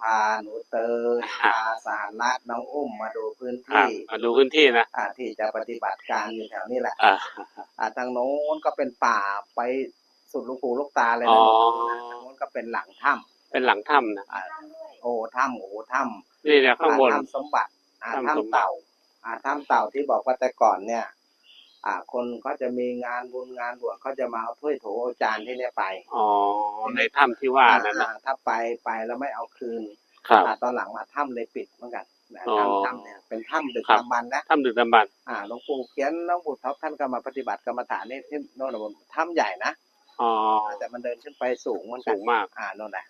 พาหนูเตยพาสารลัดน้องอุ้มมาดูพื้นครับที่มาดูพื้นที่นะอ่าที่จะปฏิบัติการอยู่แถวนี้แหละอ่าอ่าทางโน้นก็เป็นป่าไปสุดลูกหูลูกตาเลยอ๋นะอทางโน้นก็เป็นหลังถ้เป็นหลังถ้ำนะำอ่าโอ้ถ้ำโอ้ถ้ำนี่เนี่ยข้างบนอ่ถ้ำสมบัติอ่าถ้ำสมบัติถ้ำเต่าอ่าถ้ำเต่าที่บอกว่าแต่ก่อนเนี่ย อ่า คนเขาจะมีงานบุญงานบวชเขาจะมาเอาถ้วยโถเอาจานที่เนี่ยไปอ๋อในถ้ำที่ว่านั่นนะอ่าถ้าไปไปแล้วไม่เอาคืนครับ อ่าตอนหลังมาถ้ำเลยปิดเหมือนกันนะอ๋อ ถ้ำถ้ำเนี่ยเป็นถ้ำดึกครับดำบรรพ์นะ ถ้ำดึกดำบรรพ์อ่าหลวงปู่เขียนหลวงปู่ท็อปท่านก็มาปฏิบัติกรรมฐานนี่ที่โน่นนะถ้ำใหญ่นะอ๋อแต่มันเดินขึ้นไปสูงเหมือนกัสูนงมากอ่าโน่นแหละ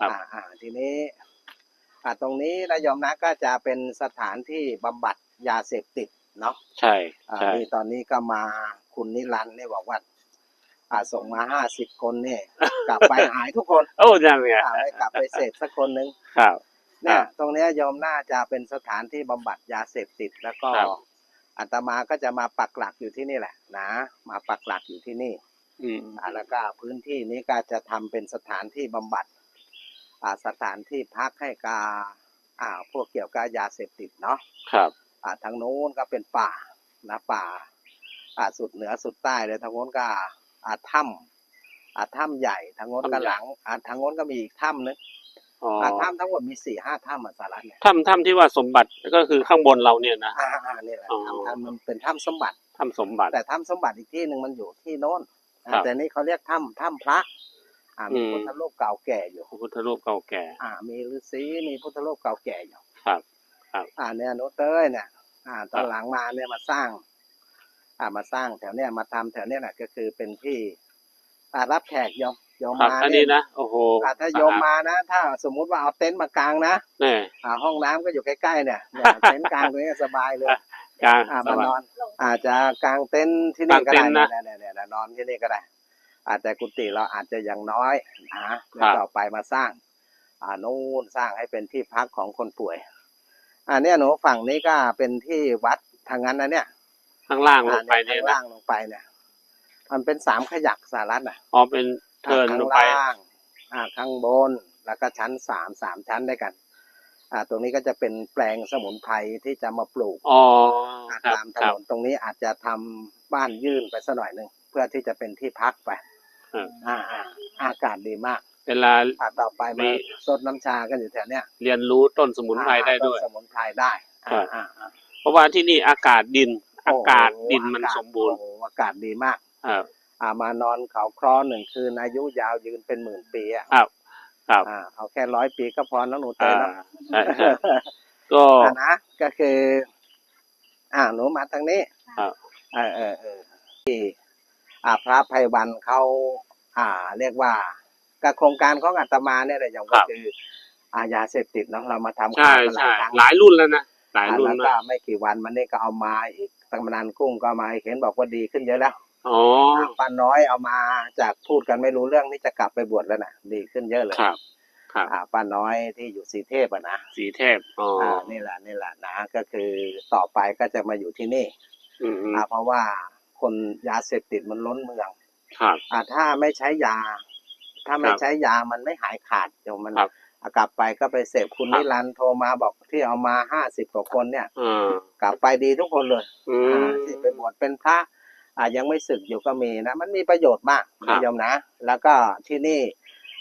ครับ อ่าอ่าทีนี้ อ่าตรงนี้นะโยมนะก็จะเป็นสถานที่บำบัดยาเสพติด เนาะใช่อ่าใช่นี่ตอนนี้ก็มาคุณนิรันดร์เนี่ยบอกว่าอ่าส่งมาห้าสิบคนเนี่ยกลับไปหายทุกคนโอ้ยังไงอ่าไม่กลับไปเสพสักคนหนึ่งครับเนี่ยครับตรงเนี้ยโยมน่าจะเป็นสถานที่บำบัดยาเสพติดแล้วก็ครับอาตมาก็จะมาปักหลักอยู่ที่นี่แหละนะ มาปักหลักอยู่ที่นี่ อืมอ่าแล้วก็พื้นที่นี้ก็จะทำเป็นสถานที่บำบัดอ่าสถานที่พักให้กาอ่าพวกเกี่ยวกับยาเสพติดเนาะครับอ่า ทางโน้นก็เป็นป่านะป่าอ่าสุดเหนือสุดใต้เลยทางโน้นก็อ่าถ้ำอ่าถ้ำใหญ่ทางโน้นก็หลังอ่าทางโน้นก็มีอีกถ้ำนึงอ๋ออ่าถ้ำทั้งหมดมีสี่ห้าถ้ำอะสาระเนี่ยถ้ำถ้ำที่ว่าสมบัติก็คือข้างบนเราเนี่ยนะอ่าอ่านี่แหละอ๋อถ้ำถ้ำมันเป็นถ้ำสมบัติถ้ำสมบัติ แต่ถ้ำสมบัติอีกที่หนึ่งมันอยู่ที่โน้นอ่าครับแต่นี่เขาเรียกถ้ำถ้ำพระอ่ามีอืมพุทธรูปเก่าแก่อยู่พระพุทธรูปเก่าแก่ อ่า มีฤาษีมีพุทธรูปเก่าแก่อยู่ครับอ่าเนี่ยโนเต้ยเนี่ย อ่าตอนหลังมาเนี่ยมาสร้าง อ่ามาสร้างแถวเนี้ยมาทำแถวเนี้ยแหละก็คือเป็นที่อ่ารับแขกโยมโยมครับมาอันเนี่นี้ยนะโอ้โหอ่าถ้าโยมมานะ ถ้าสมมุติว่าเอาเต็นท์มากางนะเนี่ยอ่าห้องน้ำก็อยู่ใกล้ๆเนี่ยเนี่ยเต็นท์กลางตรงนี้สบายเลยกลางอ่าสมาบายนอน อาจจะกางเต็นท์ที่นี่ก็กางเต็ได้นท์นะเนี่ยเนี่ยเนี่ยนอนที่นี่ก็ได้ อาจจะกุฏิเราอาจจะยังน้อยนะครัแล้วบต่อไปมาสร้าง อ่านู่นสร้างให้เป็นที่พักของคนป่วย อ่าเนี่ยหนูฝั่งนี้ก็เป็นที่วัดทางนั้นนะเนี่ยข้างล่างลอ่างไปเนี่ยเนี่ยข้างนะล่างลงไปเนี่ย มันเป็นสามขยักสารัตน่ะอ๋อเป็นเทิร์นข้าลงงไป ล่างอ่าข้างบนแล้วก็ชั้นสามสามชั้นด้วยกัน อ่า ตรงนี้ก็จะเป็นแปลงสมุนไพรที่จะมาปลูก อ๋ออ่าครับตามถครันบนตรงนี้อาจจะทำบ้านยื่นไปสักหน่อยหนึ่งเพื่อที่จะเป็นที่พักไปอืมอ่าอ่าอากาศดีมาก เวลาอ่าต่อไปมีมาสดน้ำชากันอยู่แถวเนี้ยเรียนรู้ต้นสมุนไพรได้ด้วยอ่าต้นสมุนไพรได้ครัอ่าบอ่าอ่าเพราะว่าที่นี่อากาศดินโอ้อากาศดินมันอากาศสมบูรณ์โอ้อากาศดีมากครับอ่ามานอนเขาครอหนึ่งคืนอายุยาวยืนเป็นหมื่นปีอะครับครับอ่าเอาแค่ร้อยปีก็พอแล้วหนูเตอ่ายเนาะใช่ใช่ก็อ่านะก็คือ อ่าหนูมาทางนี้ครับเออเออเออที่อ่าพระไพวันเขาอ่า เรียกว่า กับโครงการของอาตมาเนี่ยแหละอย่างก็คืออายาเสพติดเนาะเรามาทำใช่ข่าวกันหลาใช่ยครั้งหลายรุ่นแล้วนะหลายอ่ารุ่นรุ่นแล้วนะก็ไม่กี่วันมันนี่ก็เอามาอีกตำนานกุ้งก็เอามาเห็นบอกว่าดีขึ้นเยอะแล้วอ๋อป้าน้อยเอามาจากพูดกันไม่รู้เรื่องนี่จะกลับไปบวชแล้วนะดีขึ้นเยอะเลยครับครับอ่าป้าน้อยที่อยู่สีเทพอะนะสีเทพอ๋ออ่านี่แหละนี่แหละนะก็คือต่อไปก็จะมาอยู่ที่นี่อืมอืมอ่าเพราะว่าคนยาเสพติดมันล้นเมือง ครับอ่าถ้าไม่ใช้ยา ถ้าไม่ครับใช้ยามันไม่หายขาดเดี๋ยวมันครับอะกลับไปก็ไปเสพคุณครับนิรันดร์โทรมาบอกที่เอามาห้าสิบกว่าคนเนี่ยอ่ากลับไปดีทุกคนเลยอือ่ามที่ไปบวชเป็นพระอ่ายังไม่ศึกอยู่ก็มีนะ มันมีประโยชน์มากครับโยมนะ แล้วก็ที่นี่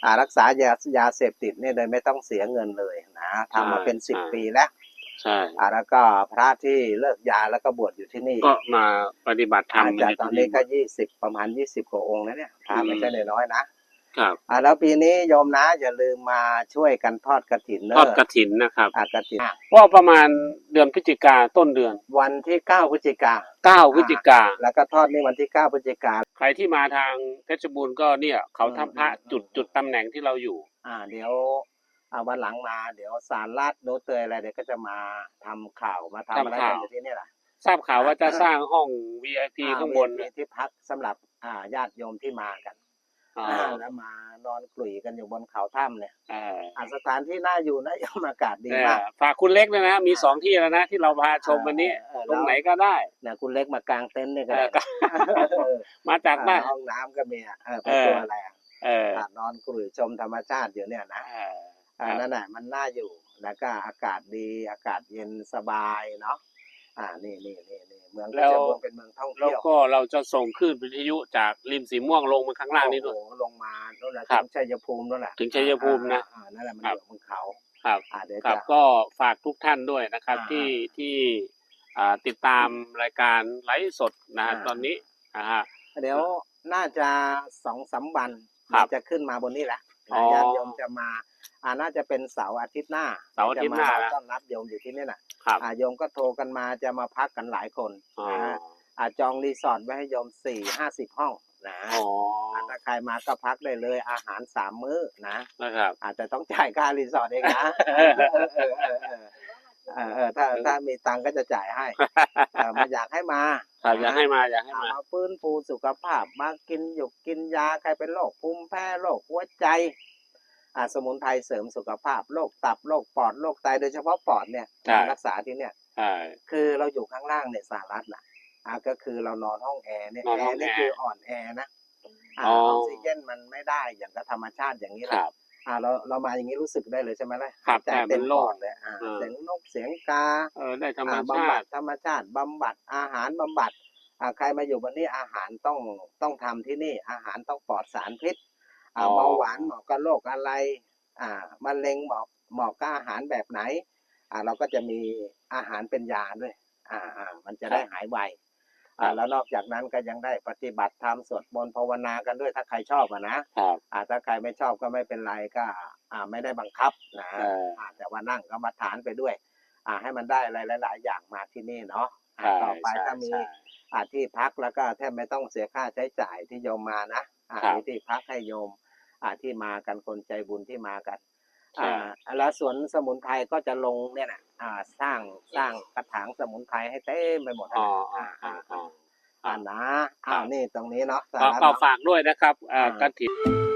อ่ารักษายายาเสพติดเนี่ยโดยไม่ต้องเสียเงินเลยนะทำมาเป็นสิบปีแล้วใช่อ่าแล้วก็พระที่เลิกยาแล้วก็บวชอยู่ที่นี่ ก็มาปฏิบัติธรรมอาจจะตอนนี้ก็ยี่สิบประมาณยี่สิบกว่าองค์นะเนี่ยพระไม่ใช่น้อยๆนะ ครับอ่าแล้วปีนี้โยมนะอย่าลืมมาช่วยกันทอดกระถินเนทอดอะกระถินนะครับอ่ากระถินว่าประมาณเดือนพฤศจิกาต้นเดือน วันที่เก้าพฤศจิกาเก้าพฤศจิกาแล้วก็ทอดนี่วันที่เก้าพฤศจิกา ใครที่มาทางเพชรบูรณ์ก็เนี่ยเขาอืมทำพระอืม จุดจุดตำแหน่งที่เราอยู่ อ่าเดี๋ยวอ่าวันหลังมาเดี๋ยวสารลาดโนตเตยอะไรเดี๋ยวก็จะมาทำข่าวมาทำอะไรทำกัข่านวอยู่ที่นี่แหละทราบข่าวว่าจะสร้างห้อง VIP อ่ข้างบนมีที่พักสำหรับอ่าญาติโยมที่มากัน อ่าอ่าแล้วมานอนกลุ่ยกันอยู่บนเขาถ้ำเนี่ยอ่าอ่าสถานที่น่าอยู่นะยมอากาศดีแต่มาก ฝากคุณเล็กด้วยนะมีสองที่แล้วนะที่เราพาชมวันนี้เออ ตรงไหนก็ได้ เนี่ยคุณเล็กมากางเต็นท์เนี่ยก็เอได้อก็เออมาจากบ้านอ่ห้องน้ำก็มีอะเออไปเออตัวอะไรอะเอออ่านอนกลุ่ยชมธรรมชาติอยู่เนี่ยนะเอออ่าครับนั่นแหละมันน่าอยู่แล้วก็อากาศดีอากาศเย็นสบายเนาะ อ่านี่นี่นี่นี่เมืองเพชรบูรณ์เป็นเมืองท่องแล้วเที่ยวก็เราจะส่งคลื่นวิทยุจากริมสีม่วงลงมาข้างล่างนี่ด้วย โอ้โหลงมาโน่นแหละครัถึบงชัยภูมิโน่นแหละถึงชัยภูมินะอ่าอ่านั่นแหละมันครัอบ ยู่บนเขาครับ อ่าเดี๋ยวครับจะก็ฝากทุกท่านด้วยนะครับอ่าที่ที่อ่าติดตามรายการไลฟ์สดนะฮะอ่า ตอนนี้นะฮะ เดี๋ยวน่าจะสองสามวันครับจะขึ้นมาบนนี้แหละอ๋อญาติโยมจะมา อ่าน่าจะเป็นเสาร์อาทิตย์หน้าเสาร์อาทิตย์หน้าจะมนะ ต้อนรับโยมอยู่ที่นี่น่ะครับอ่าโยมก็โทรกันมาจะมาพักกันหลายคนอ๋อนะอ่าจองรีสอร์ทไว้ให้โยมสี่ห้าสิบห้องนะอ๋ออ่าถ้าใครมาก็พักได้เลยอาหารสามมื้อนะ นะครับ อาจจะต้องจ่ายค่ารีสอร์ทเองนะ เออเออเออเออเออเออเออถ้าถ้ามีตังค์ก็จะจ่ายให้เออมาอยากให้มาครับอยากให้มาอยากให้อ่ามามาฟื้นฟูสุขภาพ มากินหยุกกินยาใครเป็นโรคภูมิแพ้โรคหัวใจอ่า สมุนไพรเสริมสุขภาพโรคตับโรคปอดโรคไตโดยเฉพาะปอดเนี่ยใช่รักษาที่เนี่ยใช่คือเราอยู่ข้างล่างเนี่ยสหรัฐน่ะอ่าก็คือเรานอนห้องแอร์เนี่ยนอนแอห้องร์นี่แอร์คืออ่อนแอนะอ่าอ๋อออกซิเจนมันไม่ได้อย่างกับธรรมชาติอย่างนี้แหคละรับอ่าเราเรามาอย่างนี้รู้สึกได้เลยใช่ไหมล่ะครับใจแต่เป็เต็นมโรปคอดเลยอ่าเออเสียงนกเสียงกาเออได้ธรรมอ่าชาบำบัดติธรรมชาติบำบัดอาหารบำบัดอ่าใครมาอยู่บนนี้อาหารต้องต้องทำที่นี่อาหารต้องปลอดสารพิษอ่าอ๋อ เบาหวานเหมาะกับโรคอะไรอ่ามะเร็งเหมาะเหมาะกับอาหารแบบไหนอ่าเราก็จะมีอาหารเป็นยาด้วยอ่าอ่ามันจะได้หายไวอ่าแล้วนอกจากนั้นก็ยังได้ปฏิบัติธรรมสวดมนต์ภาวนากันด้วยถ้าใครชอบอะนะครับอ่าถ้าใครไม่ชอบก็ไม่เป็นไรก็อ่าไม่ได้บังคับนะเอออ่าแต่ว่านั่งกรรมฐานไปด้วยอ่าให้มันได้อะไรหลาย ๆ อย่างมาที่นี่เนาะอ่าใช่ต่อไปใช่ถ้ามีใช่อ่าที่พักแล้วก็แทบไม่ต้องเสียค่าใช้จ่ายที่โยมมานะอ่าครับมีที่พักให้โยมอ่า ที่มากันคนใจบุญที่มากันใช่อ่าแล้วสวนสมุนไพรก็จะลงเนี่ยนะอ่าสร้างสร้างกระถางสมุนไพรให้เต็มไปหมดอ๋ออ่าอ๋ออ่าอ๋ออ่าอ่านะอ่านี่ตรงนี้เนาะสาก็ระก็เนาะฝากด้วยนะครับอ่าอ่ากฐิน